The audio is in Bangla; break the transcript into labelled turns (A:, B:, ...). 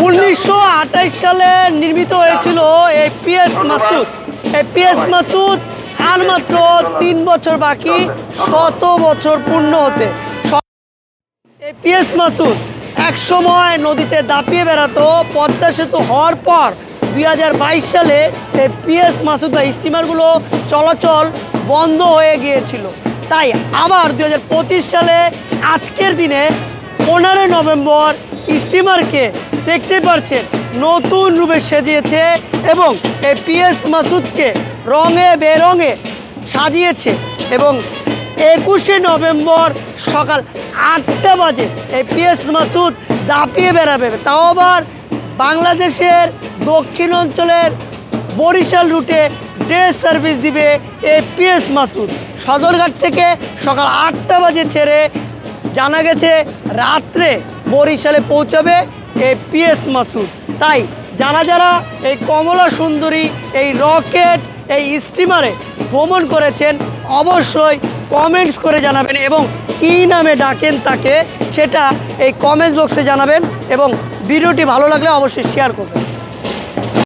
A: উনিশশো সালে নির্মিত হয়েছিল এই পিএস মাসুদ। এই পিএস মাসুদ আর মাত্র তিন বছর বাকি, শত বছর পূর্ণ হতে। এই পিএস মাসুদ এক সময় নদীতে দাপিয়ে বেড়াতো, পদ্মা সেতু হওয়ার পর দুই হাজার বাইশ সালে এই পিএস মাসুদ বা স্টিমারগুলো চলাচল বন্ধ হয়ে গিয়েছিল। তাই আবার দু হাজার পঁচিশ সালে আজকের দিনে পনেরোই নভেম্বর স্টিমারকে দেখতে পারছেন, নতুন রূপে সেজিয়েছে এবং এই পিএস মাসুদকে রঙে বেরঙে সাজিয়েছে এবং একুশে নভেম্বর সকাল আটটা বাজে এই পিএস মাসুদ দাপিয়ে বেড়াবে। তাও আবার বাংলাদেশের দক্ষিণ অঞ্চলের বরিশাল রুটে ডে সার্ভিস দিবে এই পিএস মাসুদ। সদরঘাট থেকে সকাল আটটা বাজে ছেড়ে জানা গেছে রাত্রে বরিশালে পৌঁছাবে এই পিএস মাসুদ। তাই যারা যারা এই কমলা সুন্দরী, এই রকেট, এই স্টিমারে ভ্রমণ করেছেন, অবশ্যই কমেন্টস করে জানাবেন এবং কি নামে ডাকেন তাকে সেটা এই কমেন্টস বক্সে জানাবেন এবং ভিডিওটি ভালো লাগলে অবশ্যই শেয়ার করবেন।